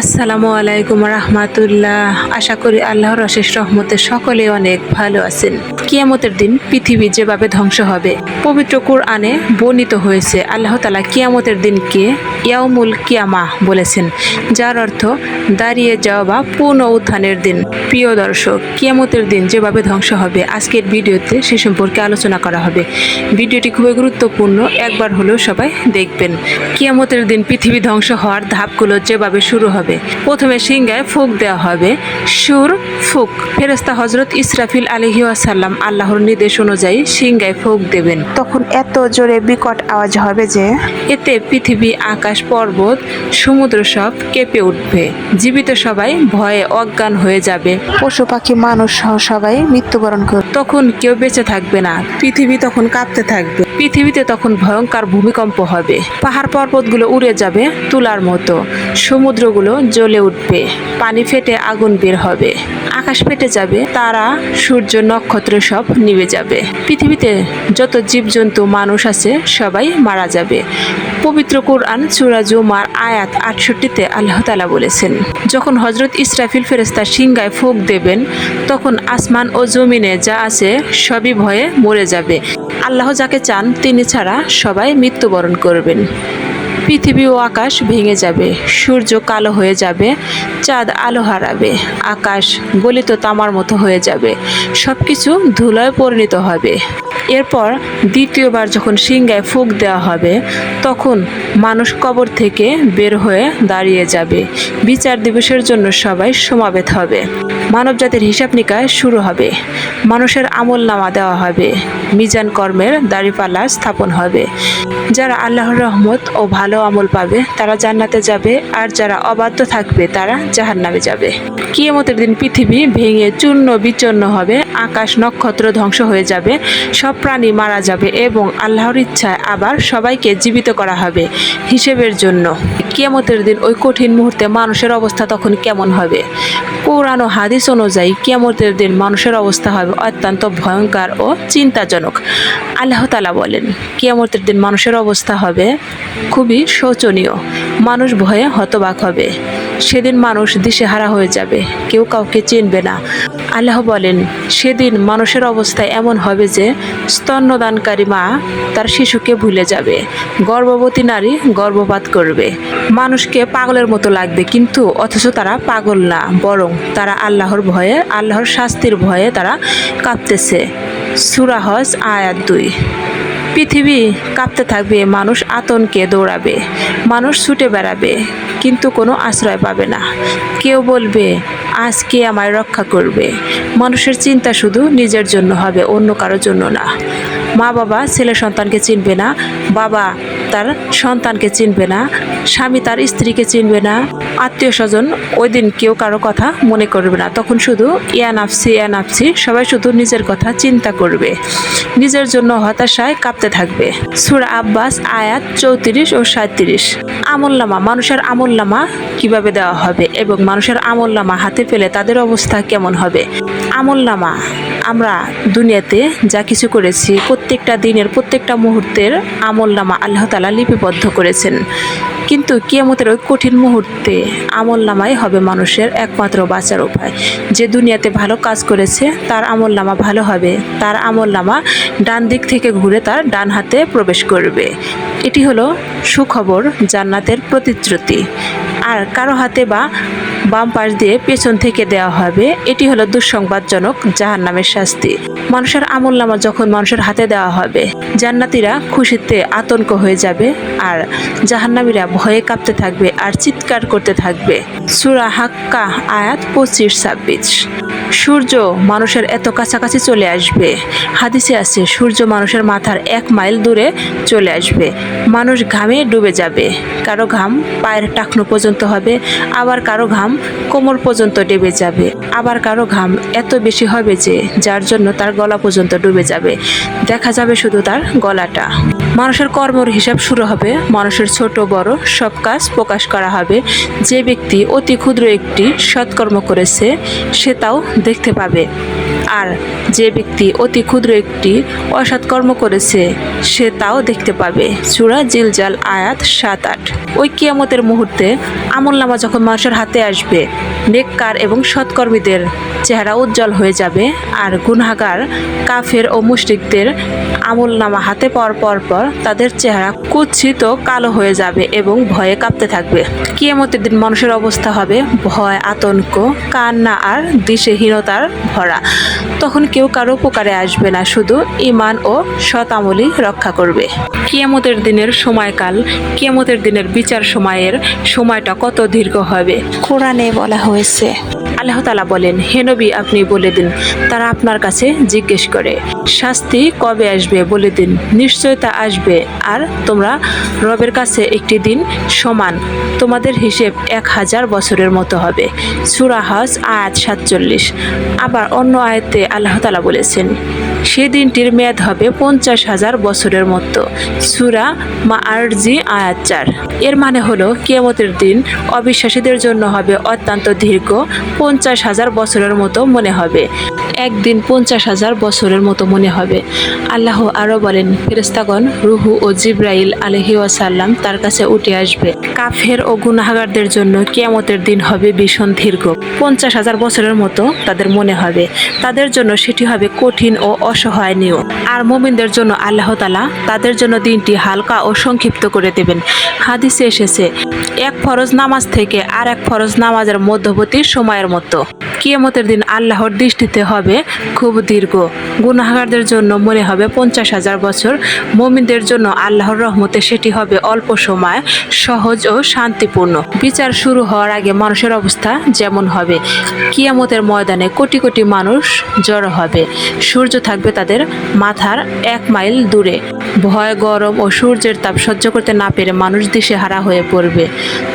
আসসালামু আলাইকুম রহমাতুল্লাহ। আশা করি আল্লাহর অশেষ রহমতে সকলে অনেক ভালো আছেন। কিয়ামতের দিন পৃথিবী যেভাবে ধ্বংস হবে, পবিত্র কোরআনে বর্ণিত হয়েছে, আল্লাহ তালা কিয়ামতের দিনকে ইয়াউমুল কিয়ামা বলেছেন, যার অর্থ দাঁড়িয়ে যাওয়া বা পূর্ণ উত্থানের দিন। প্রিয় দর্শক, কিয়ামতের দিন যেভাবে ধ্বংস হবে, আজকের ভিডিওতে সে সম্পর্কে আলোচনা করা হবে। ভিডিওটি খুবই গুরুত্বপূর্ণ, একবার হলেও সবাই দেখবেন। কিয়ামতের দিন পৃথিবী ধ্বংস হওয়ার ধাপগুলো যেভাবে শুরু হবে প্রথমে সিংহায় ফুক দেওয়া হবে। সুর ফুক। ফেরেস্তা হজরত ইসরাফিল আলহি আসাল্লাম আল্লাহর নির্দেশ অনুযায়ী সিংহায় ফুক দেবেন। তখন এত জোরে বিকট আওয়াজ হবে যে এতে পৃথিবী আকাশ পর্বত সমুদ্র সব কেঁপে উঠবে। জীবিত সবাই ভয়ে অজ্ঞান হয়ে যাবে। পশু পাখি মানুষ সহ সবাই মৃত্যুবরণ করবে তখন কেউ বেঁচে থাকবে না। পৃথিবী তখন কাঁপতে থাকবে। পৃথিবীতে তখন ভয়ঙ্কর ভূমিকম্প হবে। পাহাড় পর্বতগুলো উড়ে যাবে তুলার মতো। সমুদ্রগুলো জ্বলে উঠবে, পানি ফেটে আগুন বের হবে। আকাশ ফেটে যাবে, তারা, সূর্য, নক্ষত্র সব নিভে যাবে। পৃথিবীতে যত জীবজন্তু, মানুষ আছে, সবাই মারা যাবে। পবিত্র কোরআন সুরা জুমার আয়াত আটষট্টিতে আল্লাহ তালা বলেছেন, যখন হজরত ইসরাফিল ফেরেস্তা সিংগায় ফুক দেবেন, তখন আসমান ও জমিনে যা আছে, সবই ভয়ে মরে যাবে। আল্লাহ যাকে চান, তিনি ছাড়া সবাই মৃত্যুবরণ করবেন। পৃথিবী ও আকাশ ভেঙে যাবে, সূর্য কালো হয়ে যাবে, চাঁদ আলো হারাবে, আকাশ গলিত তামার মতো হয়ে যাবে সব কিছু ধুলোয় পরিণত হবে। এরপর দ্বিতীয়বার যখন সিংহায় ফুক দেওয়া হবে, তখন মানুষ কবর থেকে বের হয়ে দাঁড়িয়ে যাবে। বিচার দিবসের জন্য সবাই সমাবেত হবে। মানবজাতির হিসাব নিকায় শুরু হবে। মানুষের আমল নামা দেওয়া হবে। মিজান কর্মের দাড়িপাল্লা স্থাপন হবে। যারা আল্লাহর রহমত ও ভালো আমল পাবে, তারা জান্নাতে যাবে। আর যারা অবাধ্য থাকবে, তারা জাহান্নামে যাবে। কিয়ামতের দিন পৃথিবী ভেঙে চূর্ণ বিচূর্ণ হবে। আকাশ নক্ষত্র ধ্বংস হয়ে যাবে। সব প্রাণী মারা যাবে এবং আল্লাহর ইচ্ছায় আবার সবাইকে জীবিত করা হবে হিসেবের জন্য। কিয়ামতের দিন ওই কঠিন মুহূর্তে মানুষের অবস্থা তখন কেমন হবে? কোরআন ও হাদিস অনুযায়ী কিয়ামতের দিন মানুষের অবস্থা হবে অত্যন্ত ভয়ঙ্কর ও চিন্তাজনক। আল্লাহ তালা বলেন, কিয়ামতের দিন মানুষের অবস্থা হবে খুবই শোচনীয়। মানুষ ভয়ে হতবাক হবে। সেদিন মানুষ দিশেহারা হয়ে যাবে। কেউ কাউকে চিনবে না। আল্লাহ বলেন, সেদিন মানুষের অবস্থা এমন হবে যে স্তন্যদানকারী মা তার শিশুকে ভুলে যাবে, গর্ভবতী নারী গর্ভপাত করবে। মানুষকে পাগলের মতো লাগবে, কিন্তু অথচ তারা পাগল না, বরং তারা আল্লাহর ভয়ে, আল্লাহর শাস্তির ভয়ে তারা কাঁপতেছে। সুরাহস আয়াত দুই। পৃথিবী কাঁপতে থাকবে, মানুষ আতঙ্কে দৌড়াবে, মানুষ ছুটে বেড়াবে। কিন্তু কোনো আশ্রয় পাবে না। কেউ বলবে আজ কে আমায় রক্ষা করবে। মানুষের চিন্তা শুধু নিজের জন্য হবে, অন্য কারোর জন্য না। মা বাবা ছেলে সন্তানকে চিনবে না, বাবা তার সন্তানকে চিনবে না, স্বামী তার স্ত্রীকে চিনবে না, আত্মীয় স্বজন ওই দিন কেউ কারও কথা মনে করবে না। তখন শুধু ইয়া নাফসি ইয়া নাফসি, সবাই শুধু নিজের কথা চিন্তা করবে। নিজের জন্য হতাশায় কাঁপতে থাকবে। সুরা আব্বাস আয়াত চৌত্রিশ ও সাঁত্রিশ আমলনামা, মানুষের আমলনামা কীভাবে দেওয়া হবে এবং মানুষের আমলনামা হাতে পেলে তাদের অবস্থা কেমন হবে? আমলনামা, আমরা দুনিয়াতে যা কিছু করেছি প্রত্যেকটা দিনের, প্রত্যেকটা মুহূর্তের আমলনামা আল্লাহ তালা লিপিবদ্ধ করেছেন। কিন্তু কিয়ামতের ওই কঠিন মুহূর্তে আমল নামাই হবে মানুষের একমাত্র বাঁচার উপায়। যে দুনিয়াতে ভালো কাজ করেছে, তার আমল নামা ভালো হবে। তার আমল নামা ডান দিক থেকে ঘুরে তার ডান হাতে প্রবেশ করবে। এটি হলো সুখবর, জান্নাতের প্রতিশ্রুতি। আর কারও হাতে বা বাম পাশ দিয়ে পেছন থেকে দেওয়া হবে। এটি হলো দুঃসংবাদজনক জাহান নামের শাস্তি। মানুষের আমল নামা যখন মানুষের হাতে দেওয়া হবে, জান্নাতিরা খুশিতে আতঙ্ক হয়ে যাবে আর জাহান্নামীরা ভয়ে কাঁপতে থাকবে আর চিৎকার করতে থাকবে। সুরা হাক্কা আয়াত পঁচিশ ছাব্বিশ। সূর্য মানুষের এত কাছাকাছি চলে আসবে। হাদিসে আছে, সূর্য মানুষের মাথার এক মাইল দূরে চলে আসবে। মানুষ ঘামে ডুবে যাবে। কারও ঘাম পায়ের টাকনো পর্যন্ত হবে, আবার কারও ঘাম কোমর পর্যন্ত ডুবে যাবে। আবার কারও ঘাম এত বেশি হবে যে, যার জন্য তার গলা পর্যন্ত ডুবে যাবে। দেখা যাবে শুধু তার গলাটা। মানুষের কর্মর হিসাব শুরু হবে। মানুষের ছোট, বড় সব কাজ প্রকাশ করা হবে। যে ব্যক্তি অতি ক্ষুদ্র একটি সৎকর্ম করেছে, সে তাও দেখতে পাবে। আর যে ব্যক্তি অতি ক্ষুদ্র একটি অসৎকর্ম করেছে, সে তাও দেখতে পাবে। চূড়া জিলজাল আয়াত সাত আট। ওই কিয়ামতের মুহূর্তে আমলনামা যখন মানুষের হাতে আসবে, নেককার এবং সৎকর্মীদের চেহারা উজ্জ্বল হয়ে যাবে আর গুনাগার কাফের ও মুশরিকদের আমলনামা হাতে পাওয়ার পর পর তাদের চেহারা কুৎসিত কালো হয়ে যাবে এবং ভয়ে কাঁপতে থাকবে। কিয়ামতের দিন মানুষের অবস্থা হবে ভয়, আতঙ্ক, কান্না আর দিশেহীনতার ভরা। তখন কেউ কারও উপকারে আসবে না শুধু ইমান ও সৎ রক্ষা করবে। কিয়ামতের দিনের সময়কাল কিয়ামতের দিনের বিচার সময়ের সময়টা কত দীর্ঘ হবে? কোরআনে বলা হয়েছে আল্লাহ তালা বলেন হেনবি আপনি বলে দিন। তারা আপনার কাছে জিজ্ঞেস করে শাস্তি কবে আসবে বলে দিন? নিশ্চয়তা আসবে। আর তোমরা রবের কাছে একটি দিন সমান। তোমাদের হিসেব এক হাজার বছরের মতো হবে। সুরাহাজ আয়াত সাতচল্লিশ। আবার অন্য আয়াতে আল্লাহ তালা বলেছেন। সে দিনটির মেয়াদ হবে পঞ্চাশ হাজার বছরের মতো। সুরা মা আরজি আয়াত চার। এর মানে হলো, কিয়ামতের দিন অবিশ্বাসীদের জন্য হবে অত্যন্ত দীর্ঘ পঞ্চাশ হাজার বছরের মতো মনে হবে। একদিন পঞ্চাশ হাজার বছরের মতো মনে হবে। আল্লাহ আরও বলেন ফেরেস্তাগণ রুহু ও জিব্রাইল আলহি ওয়াসাল্লাম তার কাছে উঠে আসবে। কাফের ও গুনাহাগারদের জন্য কিয়ামতের দিন হবে ভীষণ দীর্ঘ। পঞ্চাশ হাজার বছরের মতো তাদের মনে হবে। তাদের জন্য সেটি হবে কঠিন ও অসহায়নীয়। আর মোমিনদের জন্য আল্লাহ তালা তাদের জন্য দিনটি হালকা ও সংক্ষিপ্ত করে দেবেন। হাদিসে এসেছে, এক ফরজ নামাজ থেকে আর এক ফরজ নামাজের মধ্যবর্তী সময়ের মতো। কিয়ামতের দিন আল্লাহর দৃষ্টিতে হবে খুব দীর্ঘ। গুনাহাগারদের জন্য মনে হবে পঞ্চাশ হাজার বছর। মমিনদের জন্য আল্লাহর রহমতে সেটি হবে অল্প সময়, সহজ ও শান্তিপূর্ণ। বিচার শুরু হওয়ার আগে মানুষের অবস্থা যেমন হবে। কিয়ামতের ময়দানে কোটি কোটি মানুষ জড়ো হবে। সূর্য থাকবে তাদের মাথার এক মাইল দূরে। ভয়, গরম ও সূর্যের তাপ সহ্য করতে না পেরে মানুষ দিশেহারা হয়ে পড়বে।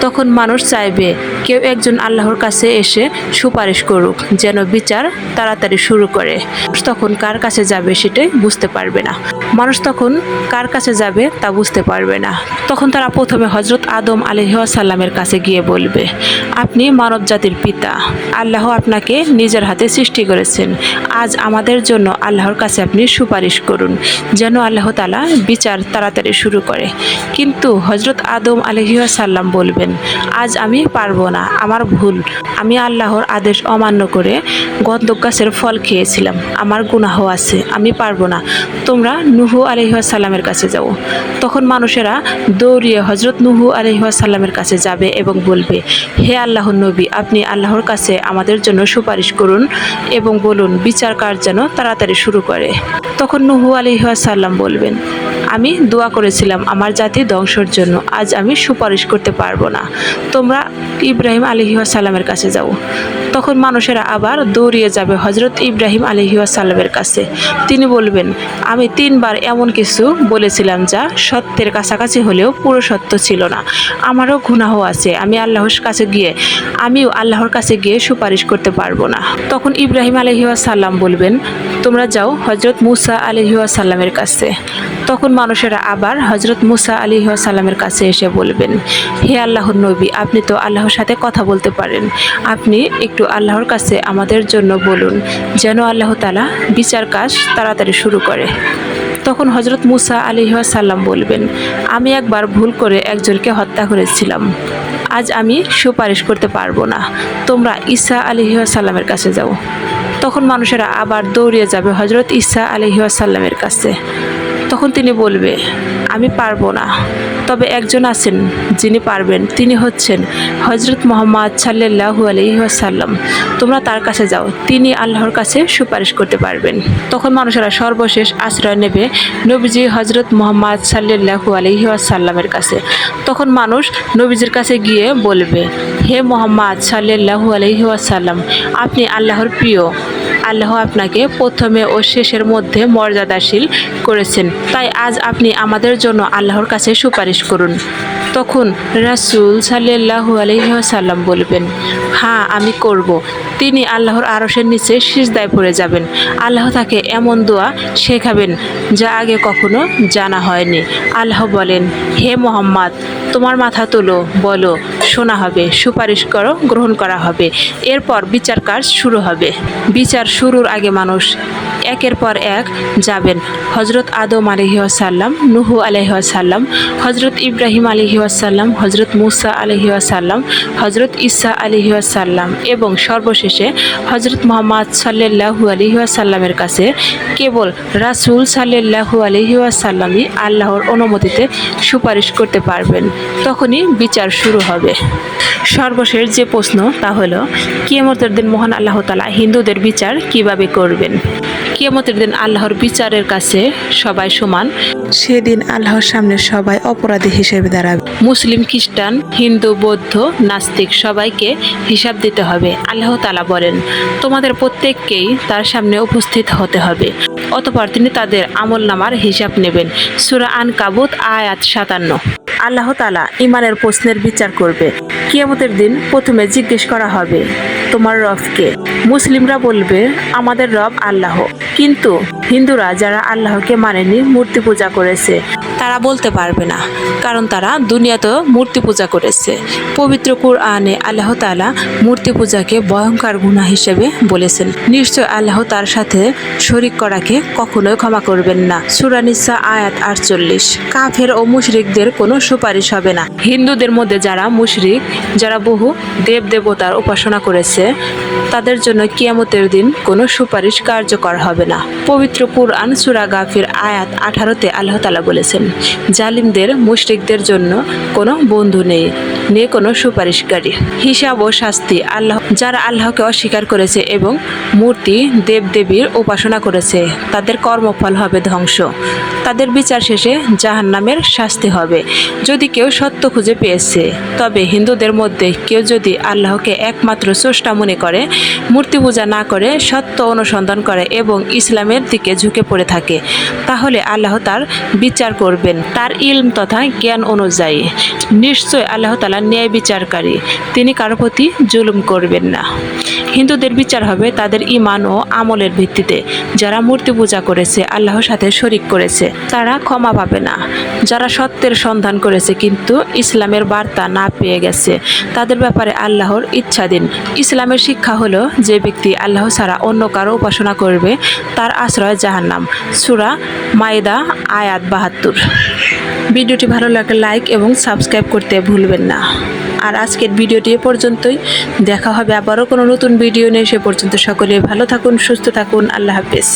তখন মানুষ চাইবে, কেউ একজন আল্লাহর কাছে এসে সুপারিশ করুক, যেন বিচার তাড়াতাড়ি শুরু করে। তখন কার কাছে যাবে সেটাই বুঝতে পারবে না। মানুষ তখন কার কাছে যাবে তা বুঝতে পারবে না। তখন তারা প্রথমে হজরত আদম আলহিহাসাল্লামের কাছে গিয়ে বলবে, আপনি মানব জাতির পিতা। আল্লাহ আপনাকে নিজের হাতে সৃষ্টি করেছেন। আজ আমাদের জন্য আল্লাহর কাছে আপনি সুপারিশ করুন, যেন আল্লাহ তালা বিচার তাড়াতাড়ি শুরু করে। কিন্তু হজরত আদম আলহিহাসাল্লাম বলবেন, আজ আমি পারব না, আমার ভুল। আমি আল্লাহর আদেশ অমান্য করে গন্ধক গাছের ফল খেয়েছিলাম। আমার গুনাহ আছে, আমি পারব না। তোমরা নুহু আলহিহাসাল্লামের কাছে যাও। তখন মানুষেরা দৌড়িয়ে হজরত নুহু আলহিহাসাল্লামের কাছে যাবে এবং বলবে, হে আল্লাহ নবী, আপনি আল্লাহর কাছে আমাদের জন্য সুপারিশ করুন এবং বলুন, বিচার কাজ যেন তাড়াতাড়ি শুরু করে। তখন নুহু সাল্লাম বলবেন, আমি দোয়া করেছিলাম আমার জাতি ধ্বংসর জন্য, আজ আমি সুপারিশ করতে পারব না। তোমরা ইব্রাহিম আলহিহাসাল্লামের কাছে যাও। তখন মানুষেরা আবার দৌড়িয়ে যাবে হজরত ইব্রাহিম আলহিহাসাল্লামের কাছে। তিনি বলবেন, আমি তিনবার এমন কিছু বলেছিলাম যা সত্যের কাছাকাছি হলেও পুরো সত্য ছিল না। আমারও গুনাহ আছে, আমি আল্লাহর কাছে গিয়ে, আমিও আল্লাহর কাছে গিয়ে সুপারিশ করতে পারব না। তখন ইব্রাহিম আলহিহাসাল্লাম বলবেন, তোমরা যাও হজরত মুসা আলহিহাসাল্লামের কাছে। তখন মানুষেরা আবার হজরত মুসা আলী সাল্লামের কাছে এসে বলবেন, হে আল্লাহর নবী, আপনি তো আল্লাহর সাথে কথা বলতে পারেন। আপনি একটু আল্লাহর কাছে আমাদের জন্য বলুন, যেন আল্লাহ তালা বিচার কাজ তাড়াতাড়ি শুরু করে। তখন হজরত মুসা আলী সাল্লাম বলবেন, আমি একবার ভুল করে একজনকে হত্যা করেছিলাম। আজ আমি সুপারিশ করতে পারব না। তোমরা ঈসা আলী সাল্লামের কাছে যাও। তখন মানুষেরা আবার দৌড়িয়ে যাবে হজরত ঈসা আলহিহাসাল্লামের কাছে। তখন তিনি বলবে, আমি পারব না। তবে একজন আছেন যিনি পারবেন, তিনি হচ্ছেন হজরত মোহাম্মদ সাল্লাহু আলহিহাসাল্লাম তোমরা তার কাছে যাও, তিনি আল্লাহর কাছে সুপারিশ করতে পারবেন। তখন মানুষেরা সর্বশেষ আশ্রয় নেবে নবীজি হজরত মোহাম্মদ সাল্লাহু আলহিহাসাল্লামের কাছে। তখন মানুষ নবীজির কাছে গিয়ে বলবে, হে মোহাম্মদ সাল্লাহু আলহিহাসাল্লাম আপনি আল্লাহর প্রিয়। আল্লাহ আপনাকে প্রথমে ও শেষের মধ্যে মর্যাদাশীল করেছেন। তাই আজ আপনি আমাদের জন্য আল্লাহর কাছে সুপারিশ করুন। তখন রাসুল সাল্লাহু আলহিহাসাল্লাম বলবেন হ্যাঁ আমি করব। তিনি আল্লাহর আরসের নিচে সিজদায় পড়ে যাবেন। আল্লাহ তাকে এমন দোয়া শেখাবেন যা আগে কখনো জানা হয়নি। আল্লাহ বলেন, হে মোহাম্মদ, তোমার মাথা তোলো, বলো, শোনা হবে, সুপারিশ করো, গ্রহণ করা হবে। এরপর বিচার কাজ শুরু হবে। বিচার শুরুর আগে মানুষ একের পর এক যাবেন। হজরত আদম আলহিহাসাল্লাম নুহু আলহিহাসাল্লাম হজরত ইব্রাহিম আলহিহাসাল্লাম হজরত মুসা আলহিহাসাল্লাম হজরত ইসা আলহিহাসাল্লাম এবং সর্বশেষে হজরত মোহাম্মদ সাল্লাহু আলহিহাসাল্লামের কাছে কেবল রাসুল সাল্লাহু আলহিহাসাল্লামই আল্লাহর অনুমতিতে সুপারিশ করতে পারবেন। তখনই বিচার শুরু হবে। সর্বশেষ যে প্রশ্ন, তা হলো, কিয়ামতের দিন মহান আল্লাহ তালা হিন্দুদের বিচার কীভাবে করবেন? কিয়ামতের দিন আল্লাহর বিচারের কাছে সবাই সমান। সেদিন আল্লাহর সামনে সবাই অপরাধী হিসেবে দাঁড়াবে। মুসলিম খ্রিস্টান হিন্দু বৌদ্ধ নাস্তিক সবাইকে হিসাব দিতে হবে। আল্লাহ তালা বলেন তোমাদের প্রত্যেককেই তার সামনে উপস্থিত হতে হবে। অতপর তিনি তাদের আমল নামার হিসাব নেবেন। সুরা আন কাবুত আয়াত সাতান্ন। আল্লাহ তালা ইমানের প্রশ্নের বিচার করবে। কিয়ামতের দিন প্রথমে জিজ্ঞেস করা হবে, তোমার রবকে মুসলিমরা বলবে, আমাদের রব আল্লাহ। কিন্তু হিন্দুরা যারা আল্লাহকে মানেনি মূর্তি পূজা করেছে, তারা বলতে পারবে না। কারণ তারা দুনিয়াতেও মূর্তি পূজা করেছে। পবিত্র কুরআনে আল্লাহ তাআলা মূর্তি পূজাকে ভয়ঙ্কর গুনাহ হিসেবে বলেছেন। নিশ্চয় আল্লাহ তার সাথে শরিক করাকে কখনোই ক্ষমা করবেন না। সুরানিসা আয়াত আটচল্লিশ। কাফের ও মুশরিকদের কোনো সুপারিশ হবে না। হিন্দুদের মধ্যে যারা মুশরিক, যারা বহু দেব দেবতার উপাসনা করেছে, তাদের জন্য কিয়ামতের দিন কোনো সুপারিশ কার্যকর হবে না। পবিত্র কুরআন সুরা গাফির আয়াত আঠারোতে আল্লাহ তালা বলেছেন, জালিমদের, মুশরিকদের জন্য কোনো বন্ধু নেই নেই কোনো সুপারিশকারী। হিসাব ও শাস্তি আল্লাহ, যারা আল্লাহকে অস্বীকার করেছে এবং মূর্তি দেবদেবীর উপাসনা করেছে, তাদের কর্মফল হবে ধ্বংস। তাদের বিচার শেষে জাহান্নামের শাস্তি হবে। যদি কেউ সত্য খুঁজে পেয়েছে, তবে হিন্দুদের মধ্যে কেউ যদি আল্লাহকে একমাত্র স্রষ্টা মনে করে, মূর্তি পূজা না করে, সত্য অনুসন্ধান করে এবং ইসলামের দিকে ঝুঁকে পড়ে থাকে, তাহলে আল্লাহ তার বিচার করবেন। তার ইলম তথা জ্ঞান অনুযায়ী নিশ্চয় আল্লাহ তালা ন্যায় বিচারকারী, তিনি কারও প্রতি জুলুম করবেন না। হিন্দুদের বিচার হবে তাদের ইমান ও আমলের ভিত্তিতে। যারা মূর্তি পূজা করেছে, আল্লাহর সাথে শরিক করেছে, তারা ক্ষমা পাবে না। যারা সত্যের সন্ধান করেছে, কিন্তু ইসলামের বার্তা না পেয়ে গেছে। তাদের ব্যাপারে আল্লাহর ইচ্ছাধীন ইসলামের শিক্ষা হলো যে ব্যক্তি আল্লাহ ছাড়া অন্য কারও উপাসনা করবে, তার আশ্রয় জাহান্নাম। সুরা মায়দা, আয়াত বাহাত্তর। ভিডিওটি ভালো লাগলে লাইক এবং সাবস্ক্রাইব করতে ভুলবেন না। আর আজকের ভিডিওটি এ পর্যন্তই। দেখা হবে আবারও কোনো নতুন ভিডিও নিয়ে। সে পর্যন্ত সকলে ভালো থাকুন, সুস্থ থাকুন। আল্লাহ হাফেজ।